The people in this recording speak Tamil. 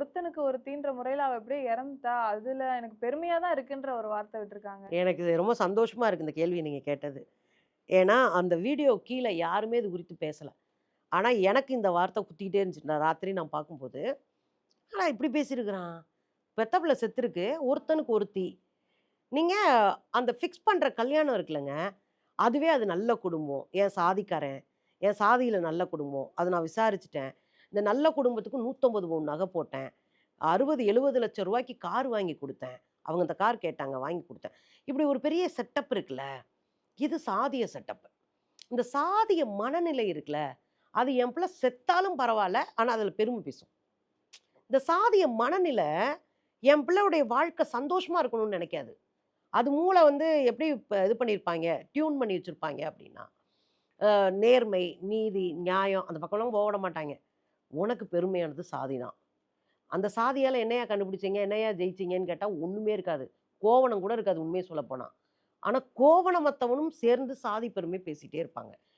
ஒருத்தனுக்கு ஒருத்தின்ற முறையில அவ எப்படியே இறந்துட்டா அதுல எனக்கு பெருமையா தான் இருக்குன்ற ஒரு வார்த்தை விட்டுருக்காங்க. எனக்கு இது ரொம்ப சந்தோஷமா இருக்கு இந்த கேள்வி நீங்கள் கேட்டது. ஏன்னா அந்த வீடியோ கீழே யாருமே இது குறித்து பேசலை. ஆனால் எனக்கு இந்த வார்த்தை குத்திக்கிட்டே இருந்துச்சு. நான் ராத்திரி நான் பார்க்கும்போது ஆனால் இப்படி பேசியிருக்கிறான்? பெத்த பிள்ளை செத்துருக்கு ஒருத்தனுக்கு ஒருத்தி. நீங்கள் அந்த ஃபிக்ஸ் பண்ணுற கல்யாணம் இருக்குல்லங்க அதுவே அது நல்ல குடும்பம். என் சாதிக்காரன் என் சாதியில் நல்ல குடும்பம். அதை நான் விசாரிச்சிட்டேன். இந்த நல்ல குடும்பத்துக்கு நூற்றம்பது பவுன் நகை போட்டேன். அறுபது எழுபது லட்சம் ரூபாய்க்கு கார் வாங்கி கொடுத்தேன். அவங்க அந்த கார் கேட்டாங்க வாங்கி கொடுத்தேன். இப்படி ஒரு பெரிய செட்டப் இருக்குல்ல? இது சாதிய செட்டப் இந்த சாதிய மனநிலை இருக்குல்ல? அது என் பிள்ளை செத்தாலும் பரவாயில்ல ஆனால் அதில் பெருமை பேசும். இந்த சாதிய மனநிலை என் பிள்ளையுடைய வாழ்க்கை சந்தோஷமாக இருக்கணும்னு நினைக்காது. அது மூளை வந்து எப்படி இப்போ இது பண்ணியிருப்பாங்க டியூன் பண்ணி வச்சுருப்பாங்க அப்படின்னா நேர்மை நீதி நியாயம் அந்த பக்கம்லாம் போட மாட்டாங்க. உனக்கு பெருமையானது சாதி தான் அந்த சாதியால் என்னையா கண்டுபிடிச்சீங்க? என்னையா ஜெயிச்சீங்கன்னு கேட்டால் ஒன்றுமே இருக்காது. கோவணம் கூட இருக்காது உண்மையை சொல்லப்போனால் ஆனால் கோவணமத்தவனும் சேர்ந்து சாதி பெருமை பேசிகிட்டே இருப்பாங்க.